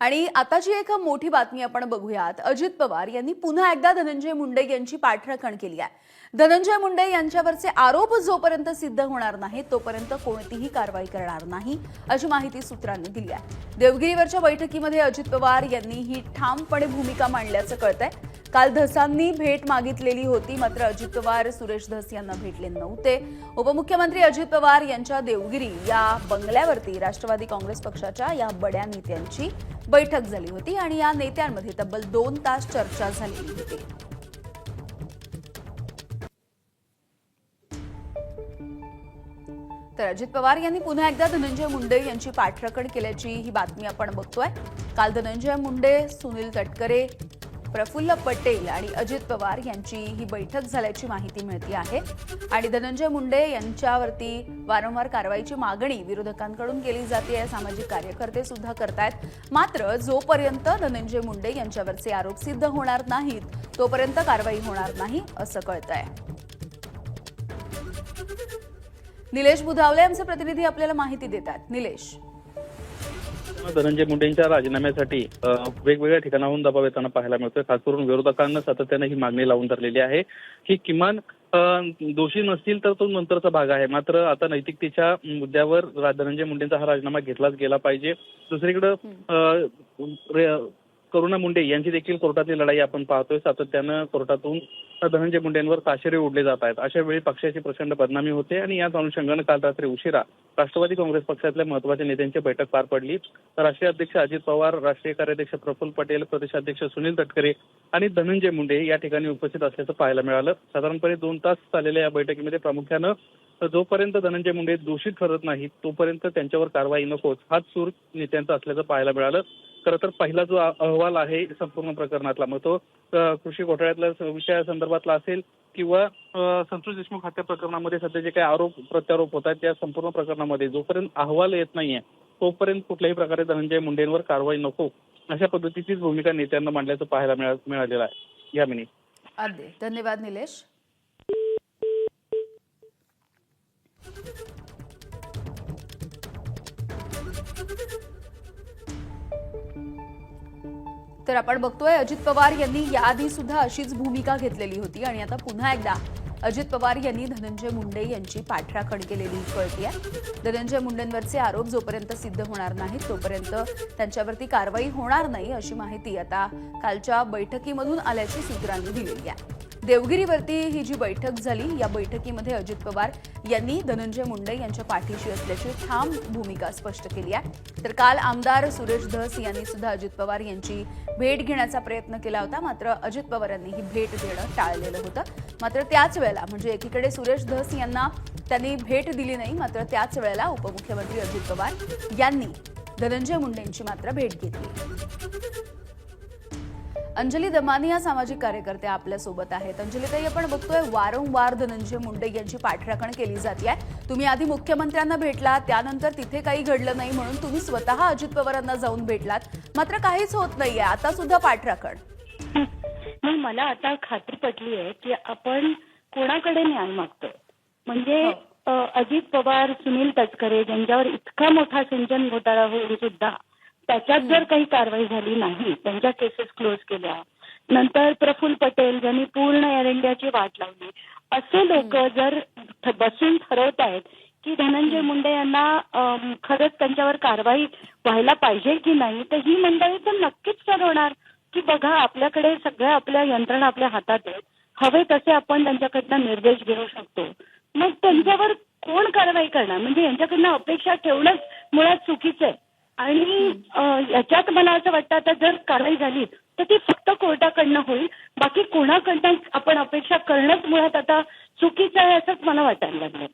आणि आताची एक मोठी बातमी आपण बघूयात. अजित पवार यांनी पुन्हा एकदा धनंजय मुंडे यांची पाठराखण केली आहे. धनंजय मुंडे यांच्यावरचे आरोप जोपर्यंत सिद्ध होणार नाहीत तोपर्यंत कोणतीही कारवाई करणार नाही अशी माहिती सूत्रांनी दिली आहे. देवगिरीवरच्या बैठकीमध्ये अजित पवार यांनी ही ठामपणे भूमिका मांडल्याचं कळतंय. काल धसांनी भेट मागितलेली होती. मात्र अजित पवार सुरेश धस यांना भेटले नव्हते. उपमुख्यमंत्री अजित पवार यांच्या देवगिरी या बंगल्यावरती राष्ट्रवादी काँग्रेस पक्षाच्या या बड्या नेत्यांची बैठक झाली होती आणि या नेत्यांमध्ये तब्बल दोन तास चर्चा झालेली होती. तर अजित पवार यांनी पुन्हा एकदा धनंजय मुंडे यांची पाठराखण केल्याची ही बातमी आपण बघतोय. काल धनंजय मुंडे सुनील तटकरे प्रफुल्ल पटेल आणि अजित पवार यांची ही बैठक झाल्याची माहिती मिळते आहे. आणि धनंजय मुंडे यांच्यावरती वारंवार कारवाईची मागणी विरोधकांकडून केली जाते सामाजिक कार्यकर्ते सुद्धा करतायत. मात्र जोपर्यंत धनंजय मुंडे यांच्यावरचे आरोप सिद्ध होणार नाहीत तोपर्यंत कारवाई होणार नाही असं कळत आहे निलेश बुधावले आमचे प्रतिनिधी आपल्याला माहिती देतात निलेश. धनंजय मुंडेंच्या राजीनाम्यासाठी वेगवेगळ्या ठिकाणाहून दबाव येताना पाहायला मिळतोय. खास करून विरोधकांना सातत्याने ही मागणी लावून धरलेली आहे की किमान दोषी नसतील तर तो नंतरचा भाग आहे. मात्र आता नैतिकतेच्या मुद्द्यावर धनंजय मुंडेंचा हा राजीनामा घेतलाच गेला पाहिजे. दुसरीकडे करुणा मुंडे यांची देखील कोर्टातली लढाई आपण पाहतोय. सातत्यानं कोर्टातून धनंजय मुंडेंवर ताशेरे ओढले जात आहेत. अशा वेळी पक्षाची प्रचंड बदनामी होते आणि याच अनुषंगानं काल रात्री उशिरा राष्ट्रवादी काँग्रेस पक्षातल्या महत्त्वाच्या नेत्यांची बैठक पार पडली. राष्ट्रीय अध्यक्ष अजित पवार राष्ट्रीय कार्याध्यक्ष प्रफुल्ल पटेल प्रदेशाध्यक्ष सुनील तटकरे आणि धनंजय मुंडे या ठिकाणी उपस्थित असल्याचं पाहायला मिळालं. साधारणपणे दोन तास चाललेल्या या बैठकीमध्ये प्रामुख्यानं जोपर्यंत धनंजय मुंडे दोषी ठरत नाहीत तोपर्यंत त्यांच्यावर कारवाई नकोच. हाच सूर नेत्यांचा असल्याचं पाहायला मिळालं. खरं तर पहिला जो अहवाल आहे संपूर्ण प्रकरणातला मग तो कृषी घोटाळ्यातल्या विषया विषयासंदर्भातला असेल किंवा संतोष देशमुख हत्या प्रकरणामध्ये सध्या जे काही आरोप प्रत्यारोप होत आहेत त्या संपूर्ण प्रकरणामध्ये जोपर्यंत अहवाल येत नाहीये तोपर्यंत कुठल्याही प्रकारे धनंजय मुंडेंवर कारवाई नको अशा पद्धतीचीच भूमिका नेत्यांना मांडल्याचं पाहायला मिळालेलं आहे. या मिनी. धन्यवाद निलेश. तर आपण बघतोय अजित पवार यांनी याआधी सुद्धा अशीच भूमिका घेतलेली होती आणि आता पुन्हा एकदा अजित पवार यांनी धनंजय मुंडे यांची पाठराखण केलेली कळती आहे धनंजय मुंडेंवरचे आरोप जोपर्यंत सिद्ध होणार नाहीत तोपर्यंत त्यांच्यावरती कारवाई होणार नाही अशी माहिती आता कालच्या बैठकीमधून आल्याची सूत्रांनी दिलेली आहे. देवगिरीवरती ही जी बैठक झाली या बैठकीमध्ये अजित पवार यांनी धनंजय मुंडे यांच्या पाठीशी असल्याची ठाम भूमिका स्पष्ट केली आहे. तर काल आमदार सुरेश धस यांनी सुद्धा अजित पवार यांची भेट घेण्याचा प्रयत्न केला होता. मात्र अजित पवार यांनी ही भेट देणं टाळलेलं होतं. मात्र त्याच वेळेला म्हणजे एकीकडे सुरेश धस यांना त्यांनी भेट दिली नाही मात्र त्याच वेळेला उपमुख्यमंत्री अजित पवार यांनी धनंजय मुंडेंची मात्र भेट घेतली. अंजली दमानी या सामाजिक कार्यकर्त्या आपल्यासोबत आहेत. अंजलीताई आपण बघतोय वारंवार धनंजय मुंडे यांची पाठराखण केली जाते तुम्ही आधी मुख्यमंत्र्यांना भेटला त्यानंतर तिथे काही घडलं नाही म्हणून तुम्ही स्वतः अजित पवारांना जाऊन भेटलात. मात्र काहीच होत नाहीये आता सुद्धा पाठराखण. मला आता खात्री पटली आहे की आपण कोणाकडे न्याय मागतोय? म्हणजे हो. अजित पवार सुनील तटकरे ज्यांच्यावर इतका मोठा सिंचन घोटाळा होऊन सुद्धा त्याच्यात जर काही कारवाई झाली नाही त्यांच्या केसेस क्लोज केल्या नंतर प्रफुल्ल पटेल ज्यांनी पूर्ण एअर इंडियाची वाट लावली. असे लोक जर बसून ठरवत आहेत की धनंजय मुंडे यांना खरंच त्यांच्यावर कारवाई व्हायला पाहिजे की नाही तर ही मंडळी तर नक्कीच ठरवणार की बघा आपल्याकडे सगळ्या आपल्या यंत्रणा आपल्या हातात आहेत. हवे तसे आपण त्यांच्याकडनं निर्देश घेऊ शकतो. मग त्यांच्यावर कोण कारवाई करणार? म्हणजे यांच्याकडनं अपेक्षा ठेवणंच मुळात चुकीचं आहे. आणि याच्यात मला असं वाटतं आता जर कारवाई झाली तर ती फक्त कोर्टाकडनं होईल. बाकी कोणाकडनं आपण अपेक्षा करणंच मुळात आता चुकीचं आहे असंच मला वाटायला लागलं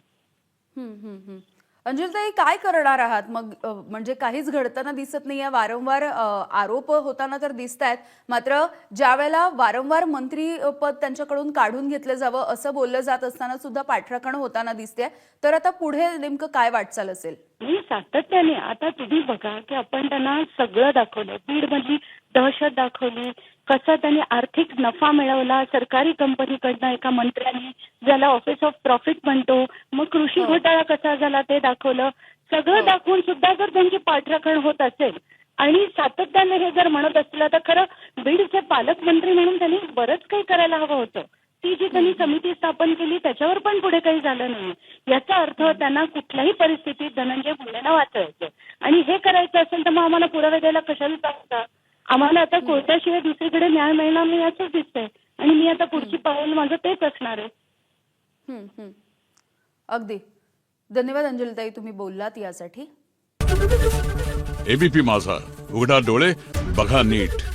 अंजलताई काय करणार आहात? मग म्हणजे काहीच घडताना दिसत नाहीये. वारंवार आरोप होताना तर दिसत आहेत मात्र ज्या वेळेला वारंवार मंत्री पद त्यांच्याकडून काढून घेतलं जावं असं बोललं जात असताना सुद्धा पाठराखण होताना दिसते तर आता पुढे नेमकं काय वाटचाल असेल? नाही सातत्याने आता तुम्ही बघा की आपण त्यांना सगळं दाखवलं बीड मधली दहशत दाखवली कसा त्यांनी आर्थिक नफा मिळवला सरकारी कंपनीकडनं एका मंत्र्यांनी ज्याला ऑफिस ऑफ प्रॉफिट म्हणतो मग कृषी हो. घोटाळा कसा झाला ते दाखवलं सगळं हो. दाखवून सुद्धा जर त्यांची पाठराखण होत असेल आणि सातत्याने हे जर म्हणत असतील तर खरं बीडचे पालकमंत्री म्हणून त्यांनी बरंच काही करायला हवं होतं ती जी त्यांनी समिती स्थापन केली त्याच्यावर पण पुढे काही झालं नाही. याचा अर्थ त्यांना कुठल्याही परिस्थितीत धनंजय मुंडेंना वाचवायचं. आणि हे करायचं असेल तर मग आम्हाला पुरावे द्यायला कशाला सांगता आम्हाला आता कोर्टाशिवाय दुसरीकडे न्याय मिळणार नाही असंच दिसतंय. आणि मी आता पुढची पाऊल माझं तेच असणार आहे. हं, हं. अगदी. धन्यवाद अंजलीताई तुम्ही बोललात यासाठी. एबीपी माझा. उघडा डोळे बघा नीट.